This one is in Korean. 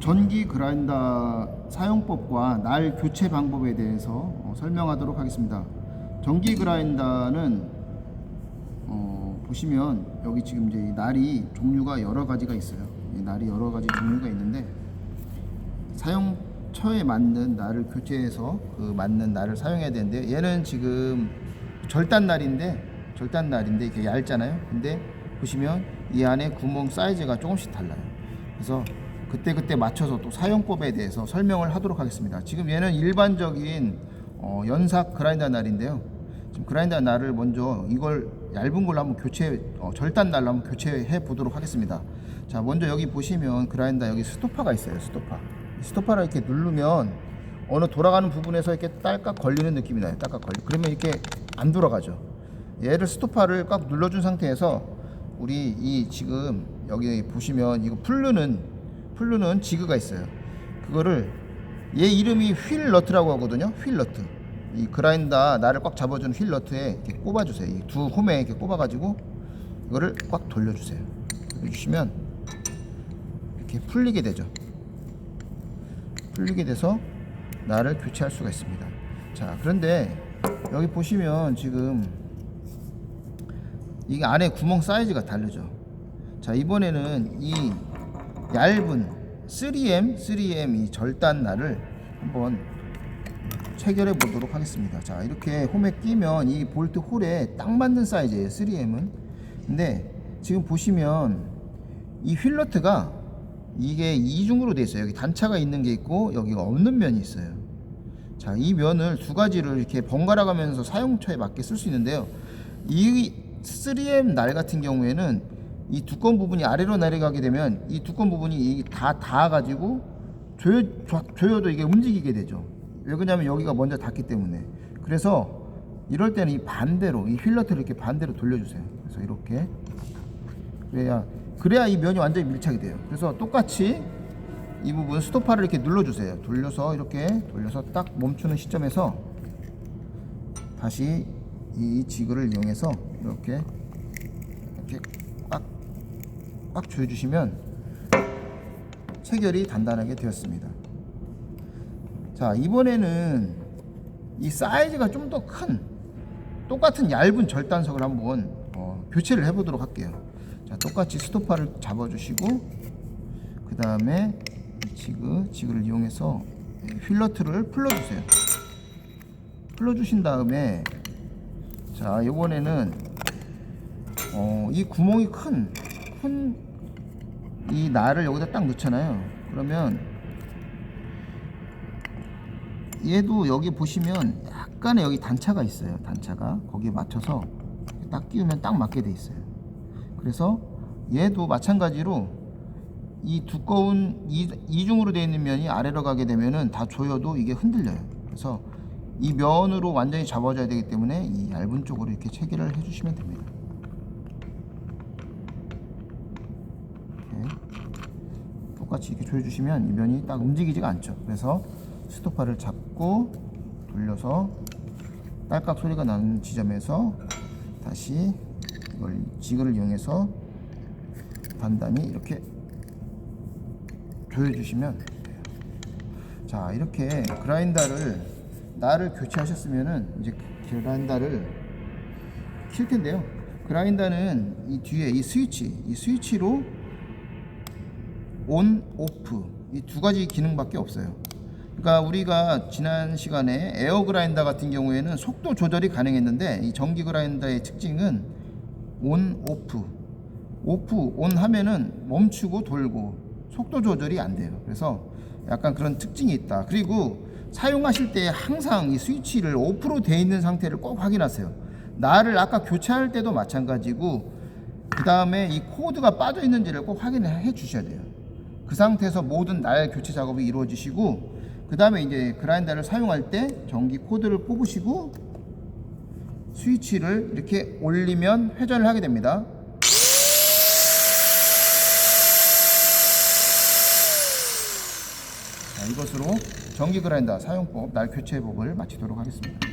전기 그라인더 사용법과 날 교체 방법에 대해서 어, 설명하도록 하겠습니다. 전기 그라인더는 어, 보시면 여기 지금 이제 이 날이 종류가 여러 가지가 있어요. 이 날이 여러 가지 종류가 있는데 사용처에 맞는 날을 교체해서 그 맞는 날을 사용해야 되는데 얘는 지금 절단 날인데 절단 날인데 이게 얇잖아요. 근데 보시면 이 안에 구멍 사이즈가 조금씩 달라요. 그래서 그때 그때 맞춰서 또 사용법에 대해서 설명을 하도록 하겠습니다. 지금 얘는 일반적인 어, 연삭 그라인더 날인데요. 지금 그라인더 날을 먼저 이걸 얇은 걸로 한번 교체 어, 절단 날로 한번 교체해 보도록 하겠습니다. 자, 먼저 여기 보시면 그라인더 여기 스토퍼가 있어요. 스토퍼. 이 스토퍼를 이렇게 누르면 어느 돌아가는 부분에서 이렇게 딸깍 걸리는 느낌이 나요. 딸깍 걸리. 그러면 이렇게 안 돌아가죠. 얘를 스토퍼를 꽉 눌러준 상태에서 우리 이 지금 여기 보시면 이거 풀르는 풀르는 지그가 있어요. 그거를 얘 이름이 휠 너트라고 하거든요. 휠 너트. 이 그라인더 나를 꽉 잡아주는 휠 너트에 이렇게 꼽아주세요. 이 두 홈에 이렇게 꼽아가지고 이거를 꽉 돌려주세요. 돌려주시면 이렇게 풀리게 되죠. 풀리게 돼서 나를 교체할 수가 있습니다. 자, 그런데 여기 보시면 지금 이게 안에 구멍 사이즈가 다르죠. 자, 이번에는 이 얇은 3M, 3M 이 절단 날을 한번 체결해 보도록 하겠습니다. 자, 이렇게 홈에 끼면 이 볼트 홀에 딱 맞는 사이즈예요. 3M은. 근데 지금 보시면 이 휠러트가 이게 이중으로 돼 있어요. 여기 단차가 있는 게 있고 여기가 없는 면이 있어요. 자, 이 면을 두 가지를 이렇게 번갈아 가면서 사용처에 맞게 쓸 수 있는데요. 이 3M 날 같은 경우에는 이 두꺼운 부분이 아래로 내려가게 되면 이 두꺼운 부분이 다 닿아가지고 조여, 조여도 이게 움직이게 되죠. 왜 그러냐면 여기가 먼저 닿기 때문에. 그래서 이럴 때는 이 반대로 이 휠러트를 이렇게 반대로 돌려주세요. 그래서 이렇게 그래야 그래야 이 면이 완전히 밀착이 돼요. 그래서 똑같이 이 부분 스토퍼를 이렇게 눌러주세요. 돌려서 이렇게 돌려서 딱 멈추는 시점에서 다시 이 지그를 이용해서 이렇게 이렇게 꽉, 꽉 조여주시면 체결이 단단하게 되었습니다. 자 이번에는 이 사이즈가 좀 더 큰 똑같은 얇은 절단석을 한번 어, 교체를 해보도록 할게요. 자 똑같이 스토퍼를 잡아주시고 그 다음에 지그 지그를 이용해서 휠러트를 풀러주세요. 풀러주신 다음에 자 이번에는 어, 이 구멍이 큰 큰이 날을 여기다 딱 넣잖아요. 그러면 얘도 여기 보시면 약간의 여기 단차가 있어요. 단차가 거기에 맞춰서 딱 끼우면 딱 맞게 돼 있어요. 그래서 얘도 마찬가지로 이 두꺼운 이, 이중으로 되어 있는 면이 아래로 가게 되면은 다 조여도 이게 흔들려요. 그래서 이 면으로 완전히 잡아줘야 되기 때문에 이 얇은 쪽으로 이렇게 체결을 해주시면 됩니다. 이렇게 똑같이 이렇게 조여주시면 이 면이 딱 움직이지가 않죠. 그래서 스토퍼를 잡고 돌려서 딸깍 소리가 나는 지점에서 다시 이걸 지그를 이용해서 단단히 이렇게 조여주시면 돼요. 자 이렇게 그라인더를 날을 교체하셨으면은 이제 그라인더를 킬 텐데요. 그라인더는 이 뒤에 이 스위치, 이 스위치로 온, 오프 이두 가지 기능밖에 없어요. 그러니까 우리가 지난 시간에 에어 그라인더 같은 경우에는 속도 조절이 가능했는데 이 전기 그라인더의 특징은 온, 오프, 오프, 온 하면은 멈추고 돌고 속도 조절이 안 돼요. 그래서 약간 그런 특징이 있다. 그리고 사용하실 때 항상 이 스위치를 오프로 돼 있는 상태를 꼭 확인하세요. 나를 아까 교체할 때도 마찬가지고 그 다음에 이 코드가 빠져 있는지를 꼭 확인해 주셔야 돼요. 그 상태에서 모든 날 교체 작업이 이루어지시고 그 다음에 이제 그라인더를 사용할 때 전기 코드를 뽑으시고 스위치를 이렇게 올리면 회전을 하게 됩니다. 자, 이것으로 전기 그라인더 사용법 날 교체 법을 마치도록 하겠습니다.